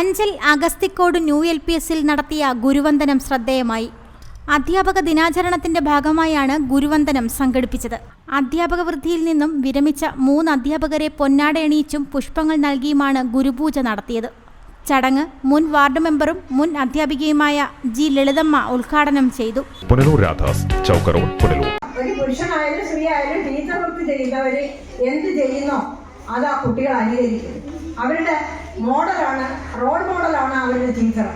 Anchal Agasthikode new L P എസിൽ നടത്തിയ ഗുരുവന്ദനം ശ്രദ്ധേയമായി. അധ്യാപക ദിനാചരണത്തിന്റെ ഭാഗമായാണ് ഗുരുവന്ദനം സംഘടിപ്പിച്ചത്. അധ്യാപക വൃദ്ധിയിൽ നിന്നും വിരമിച്ച മൂന്ന് അധ്യാപകരെ പൊന്നാടയണിയിച്ചും പുഷ്പങ്ങൾ നൽകിയുമാണ് ഗുരുപൂജ നടത്തിയത്. ചടങ്ങ് മുൻ വാർഡ് മെമ്പറും മുൻ അധ്യാപികയുമായ ജി ലളിതമ്മ ഉദ്ഘാടനം ചെയ്തു. ഒരു പുരുഷനായാലും സ്ത്രീ ആയാലും ടീച്ചർ ചെയ്യുന്നവര് എന്ത് ചെയ്യുന്നോ അത് ആ കുട്ടികൾ അനുകരിക്കും അവരുടെ മോഡലാണ് റോൾ മോഡലാണ് അവരുടെ ടീച്ചർ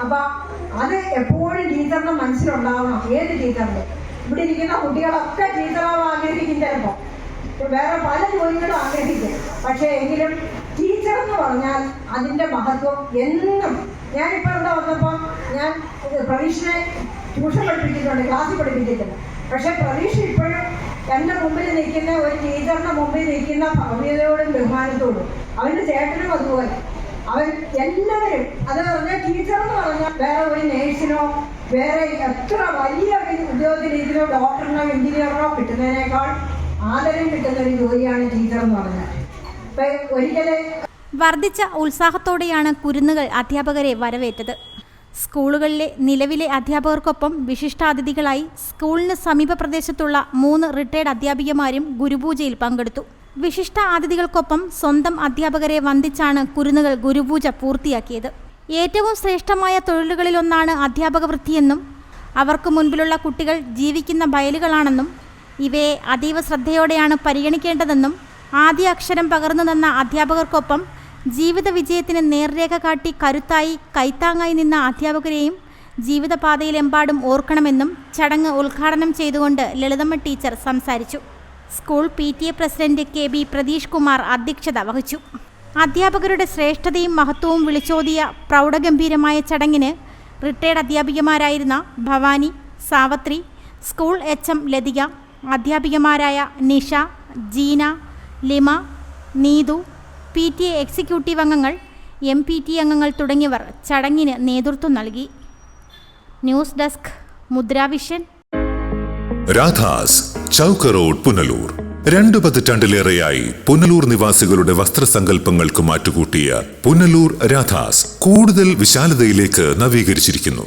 അപ്പൊ അത് എപ്പോഴും ടീച്ചറിന്റെ മനസ്സിലുണ്ടാവണം ഏത് ടീച്ചറിന്റെ ഇവിടെ ഇരിക്കുന്ന കുട്ടികളൊക്കെ ടീച്ചറാവാൻ ആഗ്രഹിക്കും ചിലപ്പോ വേറെ പല ജോലികളും ആഗ്രഹിക്കും. പക്ഷേ എങ്കിലും ടീച്ചർ എന്ന് പറഞ്ഞാൽ അതിന്റെ മഹത്വം എന്നും ഞാനിപ്പോൾ ഇവിടെ വന്നപ്പോൾ ഞാൻ പ്രതീക്ഷനെ ട്യൂഷൻ പഠിപ്പിച്ചിട്ടുണ്ട് ക്ലാസ്സിൽ പഠിപ്പിച്ചിട്ടുണ്ട് പക്ഷെ പ്രതീക്ഷ ഇപ്പോഴും എന്റെ മുമ്പിൽ നിൽക്കുന്ന ഒരു ടീച്ചറിന്റെ മുമ്പിൽ നിൽക്കുന്ന ഭവ്യതയോടും ബഹുമാനത്തോടും. അവന്റെ ചേട്ടനും അതുപോലെ. അവൻ എല്ലാവരും അത് പറഞ്ഞാൽ ടീച്ചർ എന്ന് പറഞ്ഞാൽ വേറെ ഒരു നേഴ്സിനോ വേറെ എത്ര വലിയ ഉദ്യോഗത്തിലിരിക്കുന്നോ ഡോക്ടറിനോ എഞ്ചിനീയറിനോ കിട്ടുന്നതിനേക്കാൾ ആദരം കിട്ടുന്ന ഒരു ജോലിയാണ് ടീച്ചർ എന്ന് പറഞ്ഞാൽ. ഇപ്പൊ ഒരിക്കലെ വർദ്ധിച്ച ഉത്സാഹത്തോടെയാണ് കുരുന്നുകൾ അധ്യാപകരെ വരവേറ്റത്. സ്കൂളുകളിലെ നിലവിലെ അധ്യാപകർക്കൊപ്പം വിശിഷ്ടാതിഥികളായി സ്കൂളിന് സമീപ പ്രദേശത്തുള്ള മൂന്ന് റിട്ടയർഡ് അധ്യാപികമാരും ഗുരുപൂജയിൽ പങ്കെടുത്തു. വിശിഷ്ട അതിഥികൾക്കൊപ്പം സ്വന്തം അധ്യാപകരെ വന്ദിച്ചാണ് കുരുന്നുകൾ ഗുരുപൂജ പൂർത്തിയാക്കിയത്. ഏറ്റവും ശ്രേഷ്ഠമായ തൊഴിലുകളിലൊന്നാണ് അധ്യാപക വൃത്തിയെന്നും അവർക്ക് മുൻപിലുള്ള കുട്ടികൾ ജീവിക്കുന്ന ബയലുകളാണെന്നും ഇവയെ അതീവ ശ്രദ്ധയോടെയാണ് പരിഗണിക്കേണ്ടതെന്നും ആദ്യ അക്ഷരം പകർന്നു നിന്ന അധ്യാപകർക്കൊപ്പം ജീവിത വിജയത്തിന് നേർരേഖ കാട്ടി കരുത്തായി കൈത്താങ്ങായി നിന്ന അധ്യാപകരെയും ജീവിതപാതയിലെമ്പാടും ഓർക്കണമെന്നും ചടങ്ങ് ഉദ്ഘാടനം ചെയ്തുകൊണ്ട് ലളിതമ്മ ടീച്ചർ സംസാരിച്ചു. School P T A president K B Pratheesh Kumar അധ്യക്ഷത വഹിച്ചു. അധ്യാപകരുടെ ശ്രേഷ്ഠതയും മഹത്വവും വിളിച്ചോതിയ പ്രൗഢഗംഭീരമായ ചടങ്ങിന് retired അധ്യാപികമാരായിരുന്ന Bhavani Savithri school H M Lathika അധ്യാപികമാരായ Nisha Jeena Lima Neethu P T A executive അംഗങ്ങൾ എം പി ടി അംഗങ്ങൾ തുടങ്ങിയവർ ചടങ്ങിന് നേതൃത്വം നൽകി. News desk Mudra Vision Radhas Chowka road Punalur. രണ്ടു പതിറ്റാണ്ടിലേറെയായി പുനലൂർ നിവാസികളുടെ വസ്ത്രസങ്കല്പങ്ങൾക്ക് മാറ്റുകൂട്ടിയ പുനലൂർ രാധാസ് കൂടുതൽ വിശാലതയിലേക്ക് നവീകരിച്ചിരിക്കുന്നു.